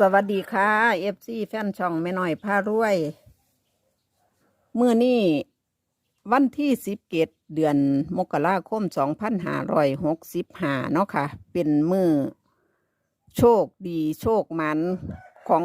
สวัสดีค่ะเอฟซีแฟนช่องแม่น้อยพารวยเมื่อนี้วันที่สิบเกตเดือนมกราคมสองพันห้าร้อยหกสิบห้าเนาะค่ะ เป็นมือโชคดีโชคมันของ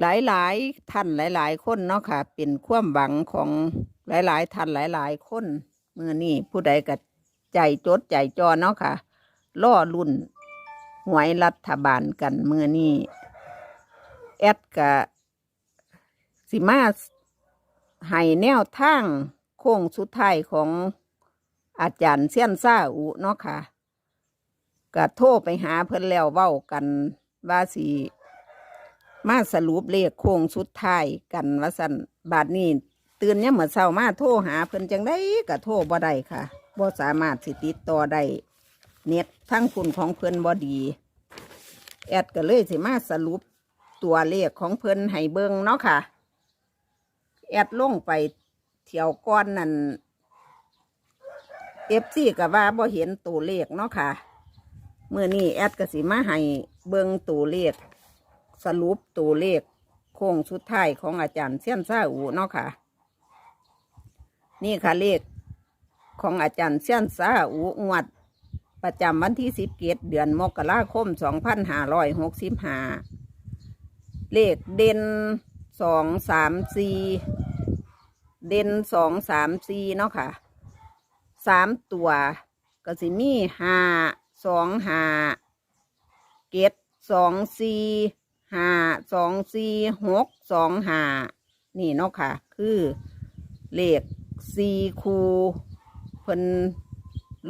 หลายๆท่านหลายๆคนเนาะค่ะ เป็นความหวังของหลายๆท่านหลายๆคนเมื่อนี้ผู้ใดก็ใจจดใจจอเนาะค่ะล่อรุ่น หวยรัฐบาลกันเมื่อนี้แอดกะสิมาให้แนวทางโค้งสุดท้ายของอาจารย์เซียนซ่าอุเนาะค่ะกะโทรไปหาเพิ่นแล้วเว้ากันว่าสิมาสรุปเลขโค้งสุดท้ายกันว่าสันบาดนี้ตื่นเนี่ยเหมือนเช้ามาโทรหาเพิ่นจังได้กะโทรบ่ได้ค่ะบ่สามารถสิติดต่อได้ เน็ตทั้งคุณของเพิ่นบอดี แอดก็เลยสิมาสรุปตัวเลขของเพิ่นให้เบิงเนาะค่ะ แอดลงไปเที่ยวก้อนนั่นเอฟซีก็ว่าบ่เห็นตัวเลขเนาะค่ะเมื่อนี้แอดก็สิมาให้เบิงตัวเลข สรุปตัวเลข โค้งสุดท้ายของอาจารย์เซียนซ่าอูเนาะค่ะ นี่ค่ะเลขของอาจารย์เซียนซ่าอูงวด ประจำวันที่สิบเกตเดือนมกราคมสองพันห้าร้อยหกสิบห้าเลขเด่นสองสามสี่เด่นสองสามสี่เนาะค่ะสามตัวก็สิมีห้าสองห้าเกตสองสี่ห้าสองสี่หกสองห้านี่เนาะค่ะ คือเลขสี่คูเพิ่น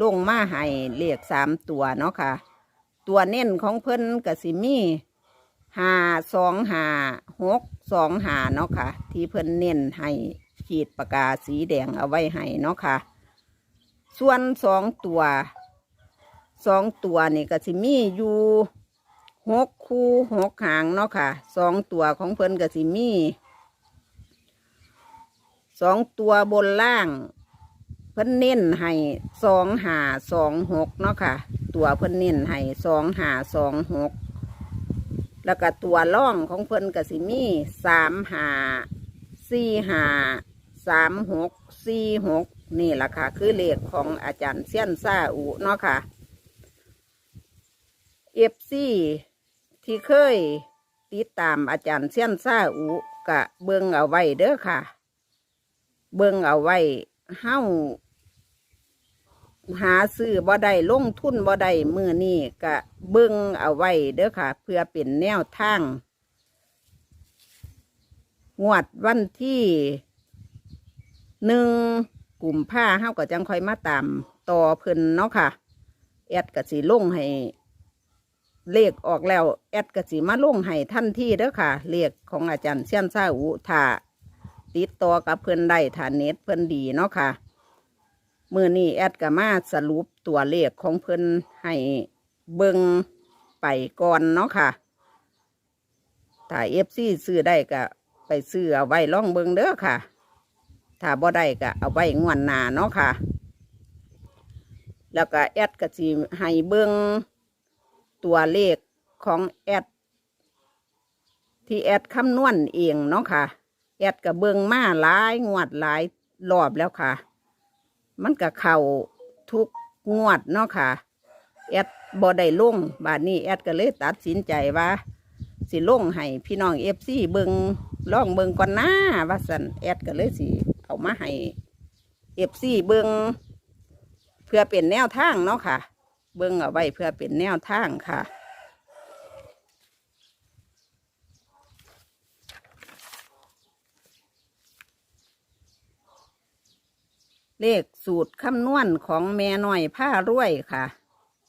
ลงมาให้เลขสามตัวเนาะค่ะ ตัวเน้นของเพิ่นกสิมีหาสองหาหกสองหาเนาะค่ะ ที่เพิ่นเน้นให้ขีดปากกาสีแดงเอาไว้ให้เนาะค่ะ ส่วนสองตัวสองตัวนี่กสิมีอยู่หกคู่หกหางเนาะค่ะสองตัวของเพิ่นกสิมีสองตัวบนล่าง พิ่นเน้นให้สองหาสองหกเนาะค่ะ ตัวเพิ่นเน้นให้สองหาสองหกแล้วก็ตัวล่องของเพิ่นกสิมีสามหาสี่หาสามหกสี่หกนี่แหละค่ะ คือเลขของอาจารย์เซียนซาอุเนาะค่ะเอฟซีที่เคยติดตามอาจารย์เซียนซาอุกะเบิ่งเอาไว้เด้อค่ะ เบิ่งเอาไว้เฮ้า หาซื้อบ่ได้ลงทุนบ่ได้มือนี่ก็เบิ่งเอาไว้เด้อค่ะ เพื่อเป็นแนวทาง งวดวันที่หนึ่งกลุ่มผ้าเฮาก็จังค่อยมาตามต่อเพิ่นเนาะค่ะ แอดก็สิลงให้ เลขออกแล้ว แอดก็สิมาลงให้ทันทีเด้อค่ะ เลขของอาจารย์เซียนซาอุถ้าติดต่อกับเพิ่นได้ถ้าเน็ตเพิ่นดีเนาะค่ะ มือนี้แอดก็มาสรุปตัวเลขของเพิ่นให้เบิงไปก่อนเนาะค่ะ ถ้าเอฟซีซื้อได้ก็ไปซื้อเอาไว้ล่องเบิงเด้อค่ะ ถ้าบ่ได้ก็เอาไว้งวนหนาเนาะค่ะ แล้วก็แอดก็สิให้เบิงตัวเลขของแอดที่แอดคำนวณเองเนาะค่ะ แอดก็เบิงมาหลายงวดหลายรอบแล้วค่ะ มันก็เข่าทุกงวดเนาะค่ะ แอดบอได้ลงบาดนี้แอดก็เลยตัดสินใจว่า สิลงให้พี่น้องเอฟซีเบิงล่องเบิงก่อนหน้าว่าสันแอดก็เลยสิเอามาให้เอฟซีเบิงเพื่อเป็นแนวทางเนาะค่ะ เบิงเอาไว้เพื่อเป็นแนวทางค่ะ เลขสูตรคำนวณของแม่น้อยผ้ารวยค่ะ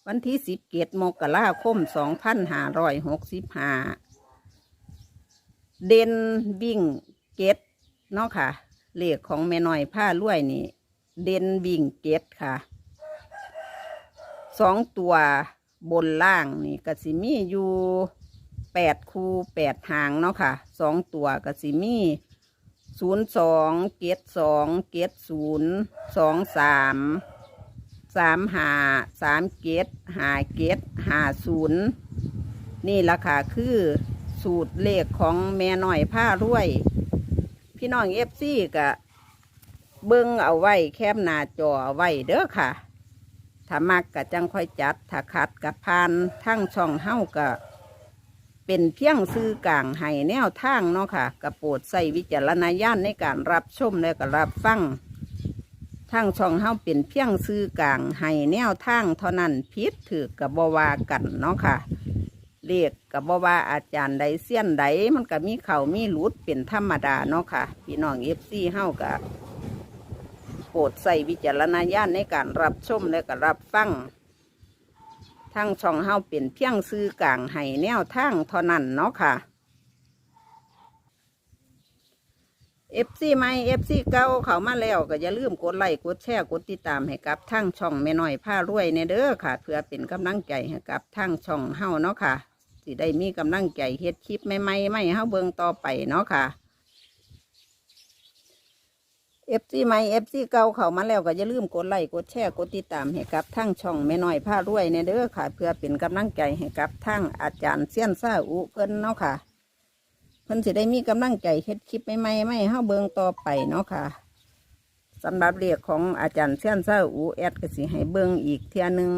วันที่สิบเกตมกราคมสองพันห้าร้อยหกสิบห้าเด่นวิ่งเกตเนาะค่ะ เลขของแม่น้อยผ้ารวยนี่เด่นวิ่งเกตค่ะสองตัวบนล่างนี่กสิมีอยู่แปดคูแปดหางเนาะค่ะสองตัวกสิมี ศูนย์สองเกตสองเกตศูนย์สองสามสามหาสามเกตหาเกตหาศูนย์นี่ราคาคือสูตรเลขของแม่หน้อยผ้ารวย พี่น้องเอฟซีกะเบิ้งเอาไว้แคบหน้าจอเอาไว้เด้อค่ะถ้ามักกะจังค่อยจัดถ้าขัดกะพานทั้งช่องเฮ้ากะ เป็นเพียงซื้อกลางให้แนวทางเนาะค่ะกระโปรดใส่วิจารณญาณในการรับชมและก็รับฟังทางช่องเฮาเป็นเพียงซื้อกลางให้แนวทางเท่านั้นพิษถือกับบวากันเนาะค่ะเรียกกับบวาอาจารย์ใดเสี้ยนใดมันก็มีเข่ามีหลุดเป็นธรรมดาเนาะค่ะพี่น้องเอฟซีเฮาก็โปรดใส่วิจารณญาณในการรับชมและก็รับฟัง ทั้งช่องเฮาเป็นเพียงซื้อกลางให้แนวทางเท่านั้นเนาะค่ะเอฟซีใหม่เอฟซีเก่าเขามาแล้วก็อย่าลืมกดไลค์กดแชร์กดติดตามให้กับทั้งช่องแม่น้อยผ้ารวยในเด้อค่ะ เพื่อเป็นกำลังใจให้กับทั้งช่องเฮาเนาะค่ะสิได้มีกำลังใจเฮ็ดคลิปใหม่ๆไม่เฮาเบิ่งต่อไปเนาะค่ะ เอฟซีใหม่เอฟซีเก่าเขามาแล้วก็อย่าลืมกดไลค์กดแชร์กดติดตามให้กับทั้งช่องแม่น้อยผ้ารวยในเด้อค่ะ เพื่อเป็นกำลังใจให้กับทั้งอาจารย์เซียนซ่าอุเพิ่นเนาะค่ะเพิ่นสิได้มีกำลังใจเฮ็ดคลิปใหม่ๆไม่เฮาเบิ่งต่อไปเนาะค่ะสำหรับเรียกของอาจารย์เซียนซ่าอุแอดก็สิให้เบิ่งอีกเทื่อหนึง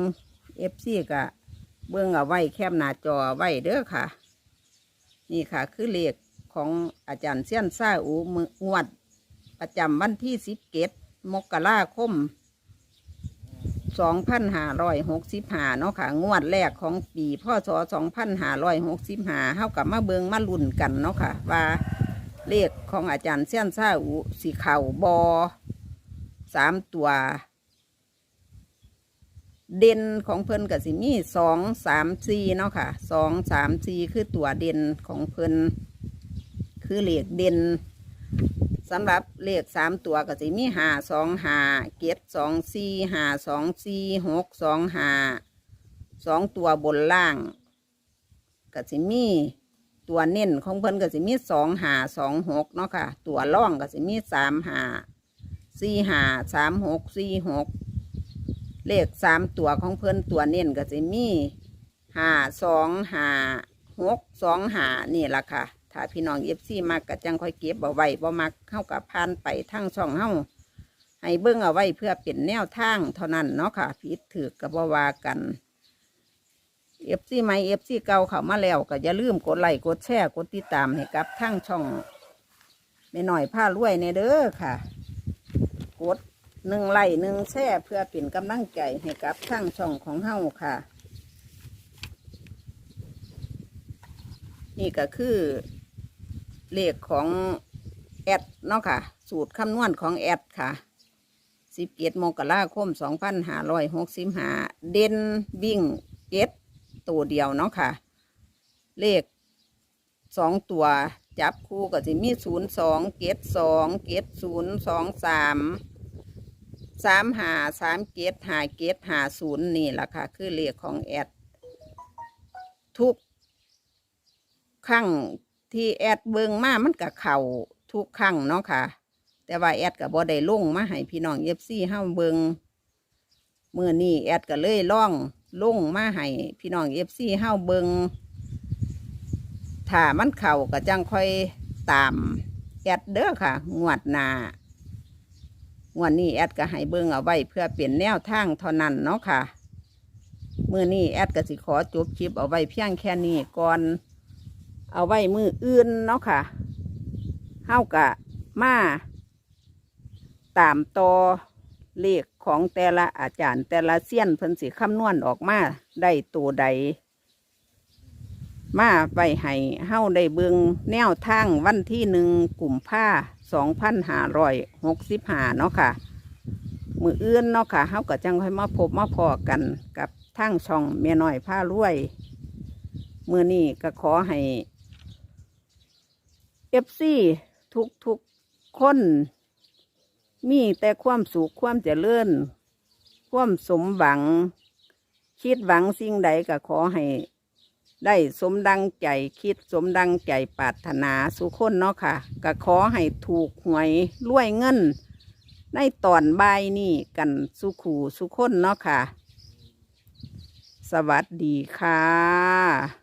FC ก็เบิ่งเอาไว้แคบหน้าจอไว้เด้อค่ะ นี่ค่ะ คือเลขของอาจารย์เซียนซ่าอุมืองวด ประจำวันที่สิบเกตมกราคมสองพันห้าร้อยหกสิบห้าเนาะค่ะ งวดแรกของปีพศสองพันห้าร้อยหกสิบห้าเท่ากับมาเบิงมาลุ่นกันเนาะค่ะ ว่าเลขของอาจารย์เซียนซ่าอุสีเข่าบอสามตัว เด่นของเพิ่นกับสิมีสองสามสี่เนาะค่ะสองสามสี่คือตัวเด่นของเพิ่นคือเลขเด่น สำหรับเลขสามตัวก็จะมีหาสองหาเก็ดสองสี่หาสองสี่หกสองหาสองตัวบนล่างก็จะมีตัวเน้นของเพิ่นก็จะมีสองหาสองหกเนาะค่ะ ตัวล่องก็จะมีสามหาสี่หาสามหกสี่หกเลขสามตัวของเพิ่นตัวเน้นก็จะมีหาสองหาหกสองหานี่แหละค่ะ ถ้าพี่น้องเอฟซีมักก็จังค่อยเก็บเอาไว้บ่มักเข้ากับพานไปทั้งช่องเฮาให้เบิ่งเอาไว้เพื่อเป็นแนวทางเท่านั้นเนาะค่ะผิดถือกับบ่วากันเอฟซีใหม่เอฟซีเก่าเข้ามาแล้วก็อย่าลืมกดไลค์กดแชร์กดติดตามให้กับทั้งช่องแม่หน่อยผ้ารวยในเด้อค่ะ กดหนึ่งไลค์หนึ่งแชร์เพื่อเป็นกำลังใจให้กับทั้งช่องของเฮาค่ะ นี่ก็คือ เลขของแอดเนาะค่ะ สูตรคำนวณของแอดค่ะสิบเกตมกราคมสองพันห้าร้อยหกสิบห้าเด่นวิ่งเกตตัวเดียวเนาะค่ะ เลขสองตัวจับคู่ก็จะมีศูนย์สองเกตสองเกตศูนย์สองสามสามหาสามเกตหาเกตหาศูนย์นี่แหละค่ะ คือเลขของแอด ทุกครั้ง ที่แอดเบิงมามันกับเข่าทุกครั้งเนาะค่ะ แต่ว่าแอดกับบ่ได้ลงมาให้พี่น้องเอฟซีเฮาเบิงเมื่อนี้แอดก็เลยล่องลงมาให้พี่น้องเอฟซีเฮาเบิงถ้ามันเข่าก็จังค่อยตามแอดเด้อค่ะ งวดหนางวดนี้แอดก็ให้เบิงเอาไว้เพื่อเปลี่ยนแนวทางเท่านั้นเนาะค่ะเมื่อนี้แอดก็สิขอจบคลิปเอาไว้เพียงแค่นี้ก่อน เอาไว้มืออื่นเนาะค่ะเฮากะมาตามต่อเลขของแต่ละอาจารย์ แต่ละเซียนเพิ่นสิคำนวณออกมาได้ตัวใด มาไปให้เฮาได้เบิงแนวทางวันที่หนึ่งกลุ่มผ้าสองพันห้าร้อยหกสิบห้าเนาะค่ะ มืออื่นเนาะค่ะเฮาก็จังค่อยมาพบมาพอกันกับทางช่องเมียน้อยผ้ารวย มือนี้ก็ขอให้ เอฟซีทุกทุกๆคน มีแต่ความสุขความเจริญความสมหวัง คิดหวังสิ่งใดก็ขอให้ ได้สมดังใจคิดสมดังใจปรารถนาสุขคนเนาะค่ะก็ขอให้ถูกหวยรวยเงิน ในตอนบ่ายนี้กันสุขูสุขคนเนาะค่ะ สวัสดีค่ะ